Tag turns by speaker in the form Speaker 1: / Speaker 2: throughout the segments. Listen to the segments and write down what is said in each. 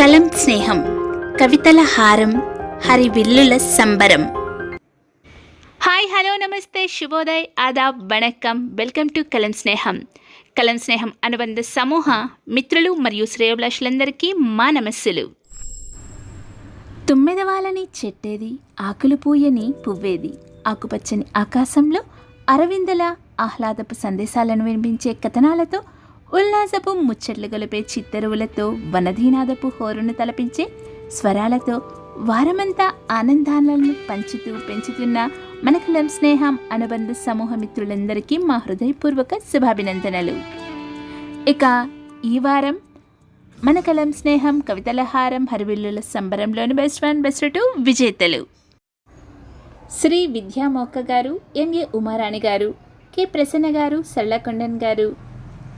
Speaker 1: కలం స్నేహం కవితల హారం హరివిల్లుల సంబరం. హాయ్ హలో నమస్తే శుభోదయ్ ఆదాబ్ వణక్కం. వెల్కమ్ టు కలం స్నేహం. కలం స్నేహం అనుబంధ సమూహ మిత్రులు మరియు శ్రేయోభిలాషులందరికీ మా నమస్సులు. తుమ్మెదవాలని చెట్టేది ఆకులు పూయని పువ్వేది. ఆకుపచ్చని ఆకాశంలో అరవిందల ఆహ్లాదపు సందేశాలను వినిపించే కథనాలతో ఉల్లాసపు ముచ్చట్లు గొలిపే చిత్తరువులతో వనధీనాదపు హోరును తలపించే స్వరాలతో వారమంతా ఆనందాలను పంచుతూ పెంచుతున్న మన కలం స్నేహం అనుబంధ సమూహ మిత్రులందరికీ మా హృదయపూర్వక శుభాభినందనలు. ఇక ఈ వారం మన కలం స్నేహం కవితల హారం హరివిల్లుల సంబరంలోని బెస్ట్ వన్ బెస్ట్ టూ విజేతలు. శ్రీ విద్యామోక్క గారు ఎంఏ ఉమారాణి గారు కె ప్రసన్న గారు సరళకొండన్ గారు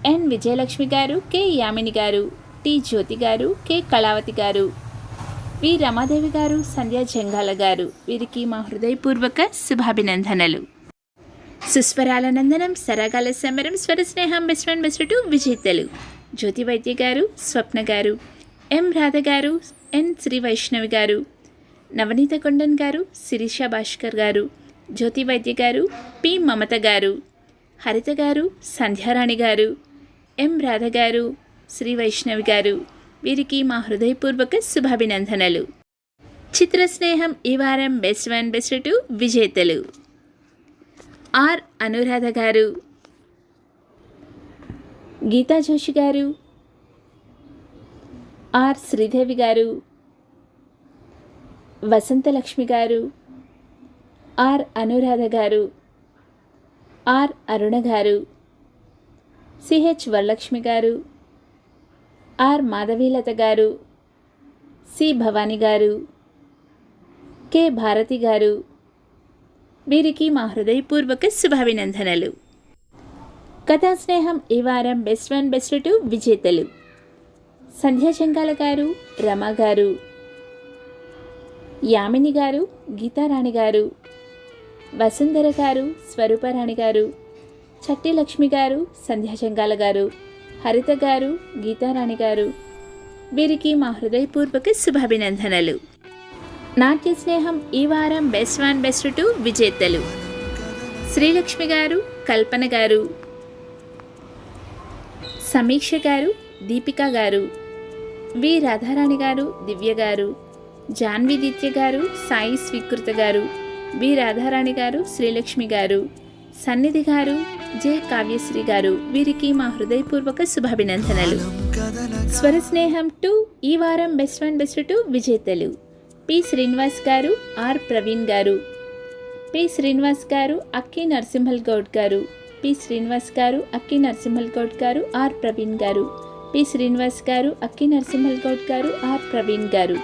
Speaker 1: ఎన్ విజయలక్ష్మి గారు కె యామిని గారు టి జ్యోతి గారు కె కళావతి గారు. వి రమాదేవి గారు సంధ్యా జంగాల గారు. వీరికి మా హృదయపూర్వక శుభాభినందనలు. సుస్వరాల నందనం సరగాల సమరం స్వర స్నేహం బెస్ట్ వన్ బెస్ట్ టూ విజేతలు. జ్యోతి వైద్య గారు స్వప్న గారు. ఎం రాధ గారు ఎన్ శ్రీ వైష్ణవి గారు. నవనీత కొండన్ గారు శిరీష భాస్కర్ గారు. జ్యోతి వైద్య గారు పి మమత గారు. హరిత గారు సంధ్యారాణి గారు. ఎం రాధ గారు శ్రీ వైష్ణవి గారు వీరికి మా హృదయపూర్వక శుభాభినందనలు. చిత్ర స్నేహం ఈ వారం బెస్ట్ వన్ బెస్ట్ టూ విజేతలు. ఆర్ అనురాధ గారు గీతా జోషి గారు ఆర్ శ్రీదేవి గారు వసంతలక్ష్మి గారు ఆర్ అనురాధ గారు ఆర్ అరుణ గారు సిహెచ్ వరలక్ష్మి గారు ఆర్ మాధవీలత గారు సి భవాని గారు కె భారతి గారు. వీరికి మా హృదయపూర్వక శుభాభినందనలు. కథా స్నేహం ఈ వారం బెస్ట్ వన్ బెస్ట్ టూ విజేతలు. సంధ్యా చంగాల గారు రమా గారు. యామిని గారు గీతారాణి గారు. వసుంధర గారు స్వరూపరాణి గారు. చట్టి లక్ష్మి గారు సంధ్యాజంగాల గారు హరిత గారు గీతారాణి గారు. వీరికి మా హృదయపూర్వక శుభాభినందనలు. నాట్య స్నేహం ఈ వారం బెస్ట్ వన్ బెస్ట్ టూ విజేతలు. శ్రీలక్ష్మి గారు కల్పన గారు. సమీక్ష గారు దీపిక గారు. వి రాధారాణి గారు దివ్య గారు. జాన్వి దిత్య గారు సాయి స్వీకృత గారు. వి రాధారాణి గారు శ్రీలక్ష్మి గారు. సన్నిధి గారు జె కావ్యశ్రీ గారు. వీరికి మా హృదయపూర్వక శుభాభినందనలు. స్వర స్నేహం టూ ఈ వారం బెస్ట్ వన్ బెస్ట్ టూ విజేతలు. పి శ్రీనివాస్ గారు ఆర్ ప్రవీణ్ గారు. పి శ్రీనివాస్ గారు అక్కి నరసింహల్ గౌడ్ గారు. పి శ్రీనివాస్ గారు అక్కి నరసింహల్ గౌడ్ గారు ఆర్ ప్రవీణ్ గారు. పి శ్రీనివాస్ గారు అక్కి నరసింహల్ గౌడ్ గారు ఆర్ ప్రవీణ్ గారు.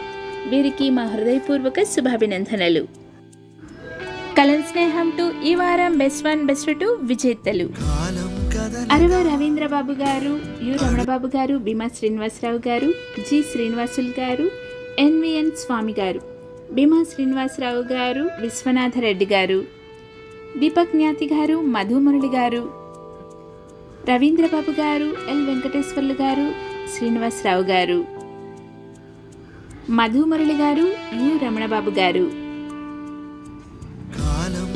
Speaker 1: వీరికి మా హృదయపూర్వక శుభాభినందనలు. కలం స్నేహం టు ఈ వారం బెస్ట్ వన్ బెస్ట్ టూ విజేతలు. అరవ రవీంద్రబాబు గారు యు రమణబాబు గారు భీమా శ్రీనివాసరావు గారు జి శ్రీనివాసులు గారు ఎన్విఎన్ స్వామి గారు భీమా శ్రీనివాసరావు గారు విశ్వనాథరెడ్డి గారు దీపక్ జ్ఞాతి గారు మధుమురళి గారు రవీంద్రబాబు గారు ఎల్ వెంకటేశ్వర్లు గారు శ్రీనివాసరావు గారు మధుమురళి గారు యు రమణబాబు గారు.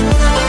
Speaker 1: Thank